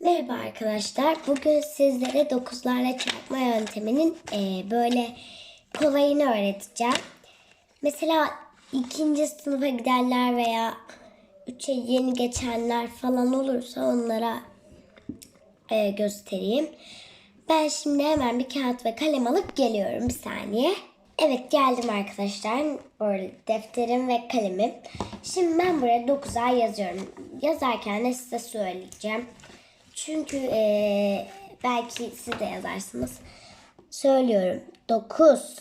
Merhaba arkadaşlar. Bugün sizlere dokuzlarla çarpma yönteminin eee, böyle kolayını öğreteceğim. Mesela ikinci sınıfa gidenler veya üçe yeni geçenler falan olursa onlara eee, göstereyim. Ben şimdi hemen bir kağıt ve kalem alıp geliyorum bir saniye. Evet geldim arkadaşlar. Böyle defterim ve kalemim. Şimdi ben buraya 9'a yazıyorum. Yazarken de size söyleyeceğim. Çünkü eee, belki siz de yazarsınız. Söylüyorum. 9.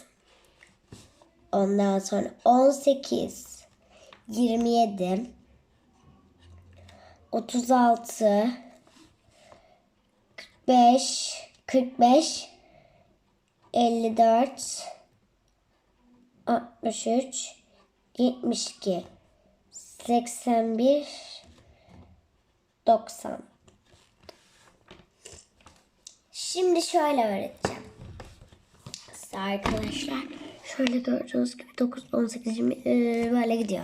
Ondan sonra 18. 27. 36. 45. 45. 54. 63. 72. 81. 90. Şimdi şöyle öğreteceğim. Size arkadaşlar şöyle gördüğünüz gibi 9, 18, 20 e, böyle gidiyor.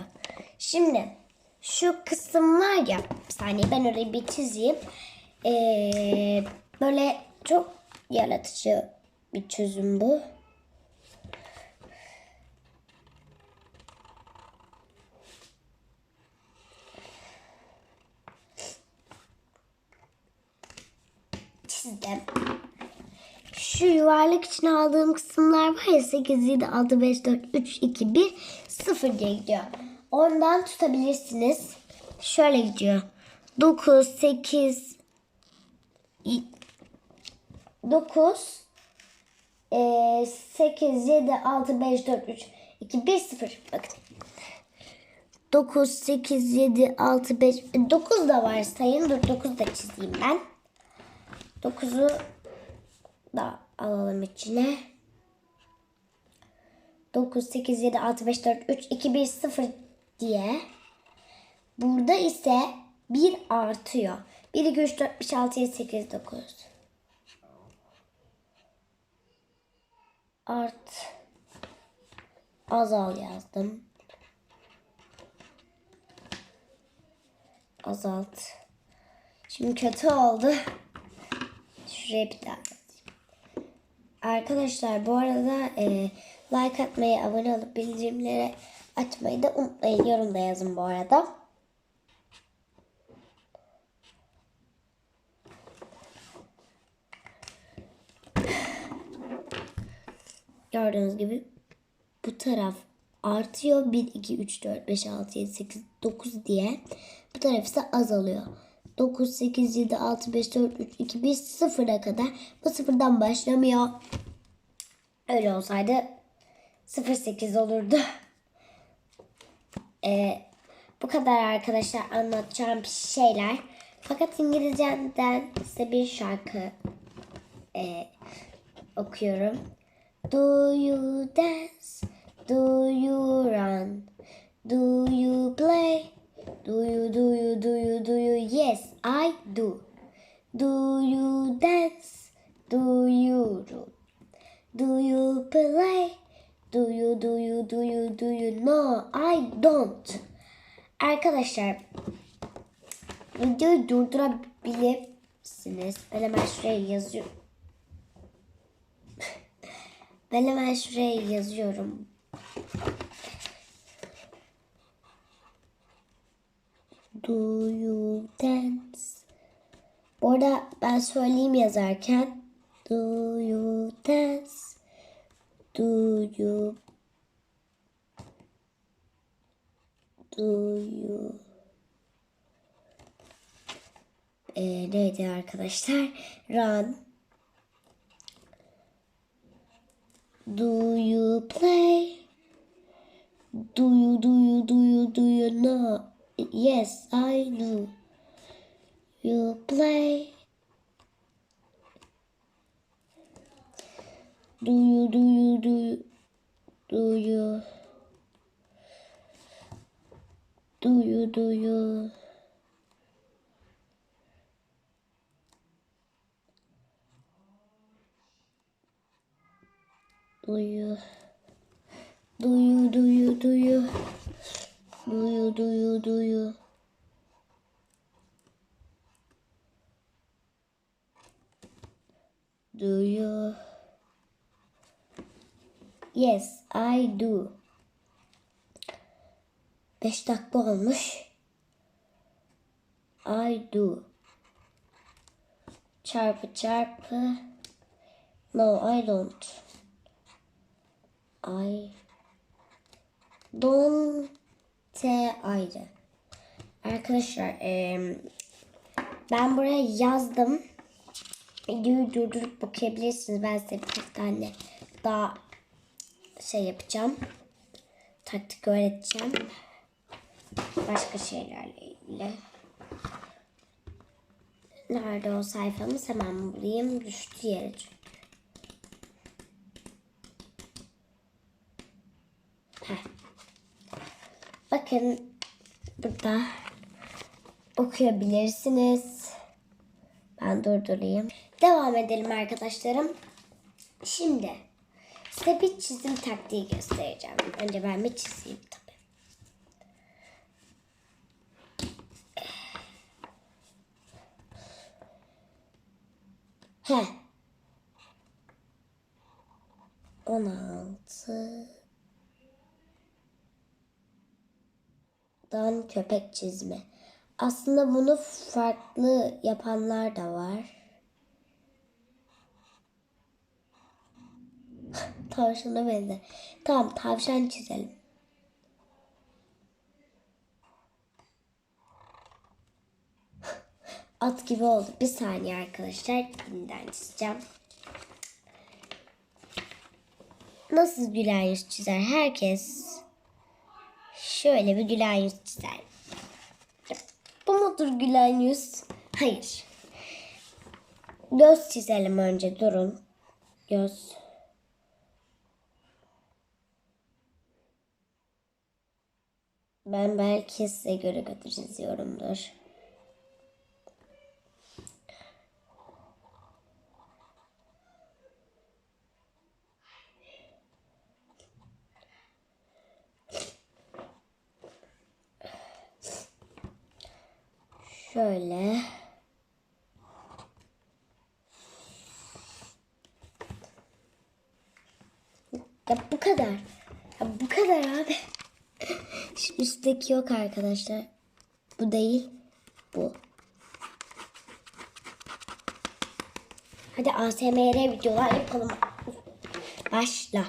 Şimdi şu kısım var ya bir saniye ben orayı bir çizeyim. E, böyle çok yaratıcı bir çözüm bu. Çizdim. Şu yuvarlak için aldığım kısımlar var ya 8, 7, 6, 5, 4, 3, 2, 1, 0 diye gidiyor. Ondan tutabilirsiniz. Şöyle gidiyor. 9, 8, 9, 8, 7, 6, 5, 4, 3, 2, 1, 0. Bakın. 9, 8, 7, 6, 5, 9 da var sayın. Dur 9 da çizeyim ben. 9'u da alalım içine. 9, 8, 7, 6, 5, 4, 3, 2, 1, 0 diye. Burada ise 1 artıyor. 1, 2, 3, 4, 5, 6, 7, 8, 9. Art. Azal yazdım. Azalt. Şimdi kötü oldu. Şuraya bir yazayım. Arkadaşlar bu arada e, like atmayı, abone olup bildirimleri açmayı da unutmayın. Yorum da yazın bu arada. Gördüğünüz gibi bu taraf artıyor. 1, 2, 3, 4, 5, 6, 7, 8, 9 diye. Bu taraf ise azalıyor. 9, 8, 7, 6, 5, 4, 3, 2, 1, 0'a kadar. Bu sıfırdan başlamıyor. Öyle olsaydı 0, 8 olurdu. Ee, bu kadar arkadaşlar anlatacağım şeyler. Fakat İngilizceden size bir şarkı e, okuyorum. Do you dance? Do you run? Do you play? Do you, do you, do you? Yes, I do. Do you dance? Do you run? Do you play? Do you, do you, do you, do you? No, I don't. Arkadaşlar, videoyu durdurabilirsiniz. Ben hemen şuraya yazıyorum. Ben hemen şuraya yazıyorum. Do you dance? Bu arada ben söyleyeyim yazarken. Do you dance? Do you Do you ee, neydi arkadaşlar? Run. Do you play? Do you, do you, do you, do you know? Yes, I do. you play? Do you, do you, do you, do you, do you, do you? Do you, do you, do you, do you, do you, do you, do you? Do you? Yes, I do. 5 dakika olmuş. I do. Çarpı çarpı. No, I don't. I don't ayrı. Arkadaşlar em, ben buraya yazdım. Videoyu durdurup bakabilirsiniz. Ben size bir tane daha şey yapacağım. Taktik öğreteceğim. Başka şeylerle ilgili. Nerede o sayfamız hemen bulayım. Düştü yere. Bakın burada okuyabilirsiniz. Ben durdurayım. Devam edelim arkadaşlarım. Şimdi size bir çizim taktiği göstereceğim. Önce ben bir çizeyim tabii. He. 16 Dan köpek çizme. Aslında bunu farklı yapanlar da var. Tavşana benzer. Tamam tavşan çizelim. At gibi oldu. Bir saniye arkadaşlar. Yeniden çizeceğim. Nasıl gülen yüz çizer herkes? Şöyle bir gülen yüz çizer. Mudur gülen yüz? Hayır. Göz çizelim önce. Durun. Göz. Ben belki size göre kötü çiziyorumdur. Şöyle. Ya bu kadar. Ya bu kadar abi. Şu üstteki yok arkadaşlar. Bu değil. Bu. Hadi ASMR videolar yapalım. Başla.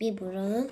Bir burun.